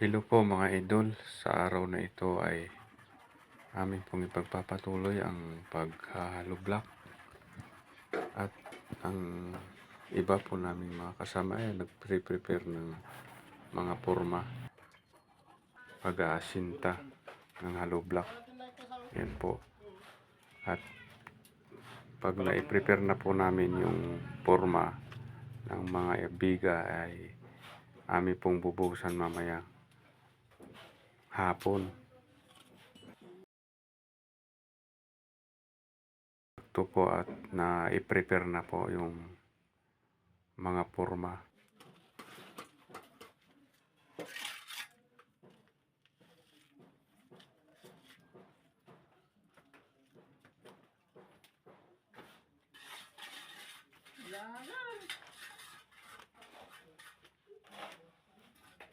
Hello po mga idol, sa araw na ito ay amin pong ipagpapatuloy ang paghahalo block. At ang iba po naming mga kasama ay nagpre-prepare ng mga forma pag-aasinta ng hollow block. Yan po. At pag na-prepare na po namin yung forma ng mga biga ay amin pong bubuhusan mamaya hapon. Ito po at na i-prepare na po yung mga forma.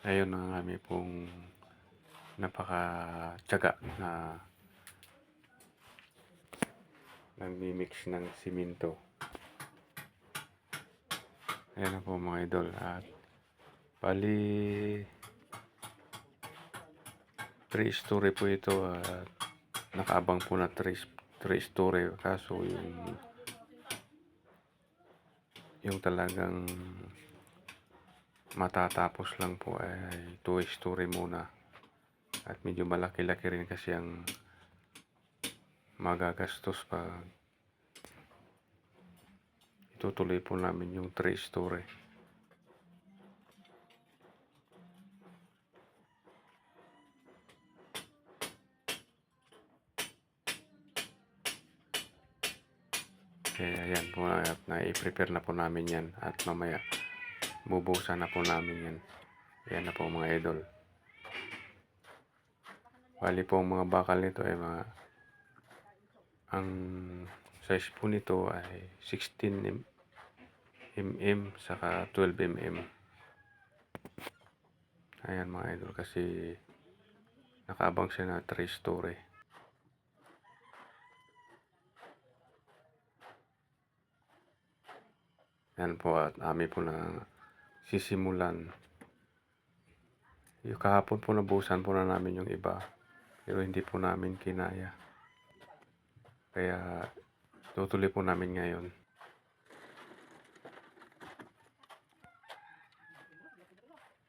Ayun ang kami pong napaka-tsaga na nagmi-mix ng simento. Ayan na po mga idol. At bali 3 story po ito at nakaabang po na 3 3 story kaso yung yung talagang matatapos lang po ay 2 story muna at medyo malaki-laki rin kasi ang magagastos pag itutuloy po namin yung 3 story. Kaya yan po at na-prepare na po namin yan. At mamaya bubuhusan na po namin yan. Yan na po mga idol bali po ang mga bakal nito ay mga ang size po nito ay 16 mm saka 12 mm ayan mga idol kasi nakaabang siya na 3 story yan po at amin po na sisimulan. Yung kahapon po nabusan po na namin yung iba pero hindi po namin kinaya. Kaya tutuloy po namin ngayon.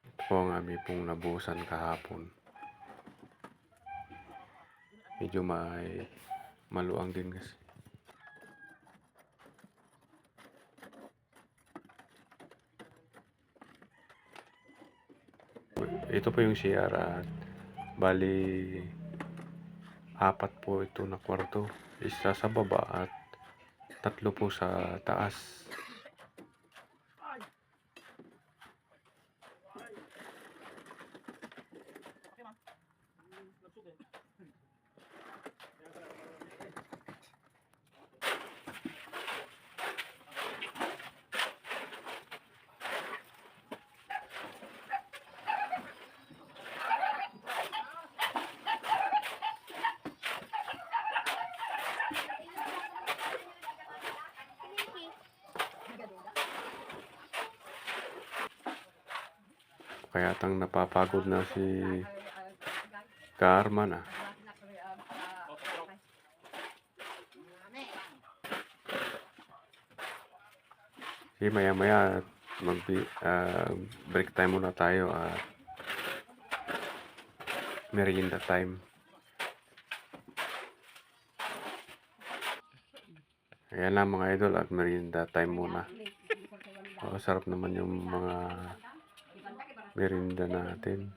Ito po ang aming pong nabusan kahapon. Medyo may maluang din kasi. Ito po yung CR at bali apat po ito na kwarto isa sa baba at tatlo po sa taas kaya tang napapagod na si Carman ah Sige, maya maya mag uh, break time muna tayo at merienda time. Ayan lang mga idol at merienda time muna. Oh, sarap naman yung mga merienda natin.